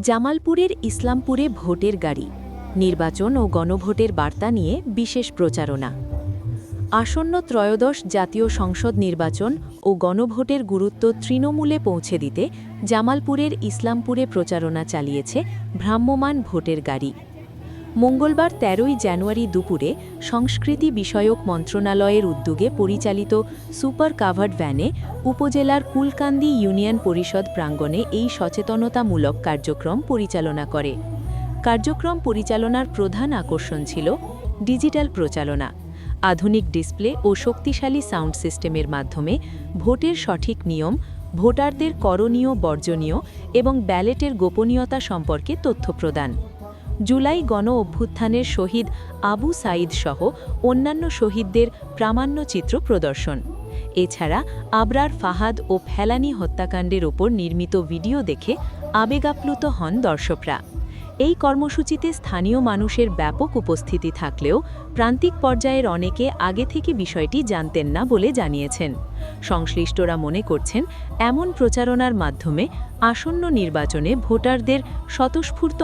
জামালপুরের ইসলামপুরে ভোটের গাড়ি, নির্বাচন ও গণভোটের বার্তা নিয়ে বিশেষ প্রচারণা। আসন্ন ত্রয়োদশ জাতীয় সংসদ নির্বাচন ও গণভোটের গুরুত্ব তৃণমূলে পৌঁছে দিতে জামালপুরের ইসলামপুরে প্রচারণা চালিয়েছে ভ্রাম্যমাণ ভোটের গাড়ি। মঙ্গলবার তেরোই জানুয়ারি দুপুরে সংস্কৃতি বিষয়ক মন্ত্রণালয়ের উদ্যোগে পরিচালিত সুপার কাভার্ড ভ্যানে উপজেলার কুলকান্দি ইউনিয়ন পরিষদ প্রাঙ্গণে এই সচেতনতামূলক কার্যক্রম পরিচালনা করে। কার্যক্রম পরিচালনার প্রধান আকর্ষণ ছিল ডিজিটাল প্রচালনা, আধুনিক ডিসপ্লে ও শক্তিশালী সাউন্ড সিস্টেমের মাধ্যমে ভোটের সঠিক নিয়ম, ভোটারদের করণীয়, বর্জনীয় এবং ব্যালেটের গোপনীয়তা সম্পর্কে তথ্য প্রদান। জুলাই গণ অভ্যুত্থানের শহীদ আবু সাঈদ সহ অন্যান্য শহীদদের প্রামাণ্য চিত্র প্রদর্শন। এছাড়া আবরার ফাহাদ ও ফেলানি হত্যাকাণ্ডের ওপর নির্মিত ভিডিও দেখে আবেগাপ্লুত হন দর্শকরা। এই কর্মসূচিতে স্থানীয় মানুষের ব্যাপক উপস্থিতি থাকলেও প্রান্তিক পর্যায়ের অনেকে আগে থেকে বিষয়টি জানতেন না বলে জানিয়েছেন। সংশ্লিষ্টরা মনে করছেন, এমন প্রচারণার মাধ্যমে আসন্ন নির্বাচনে ভোটারদের স্বতঃস্ফূর্ত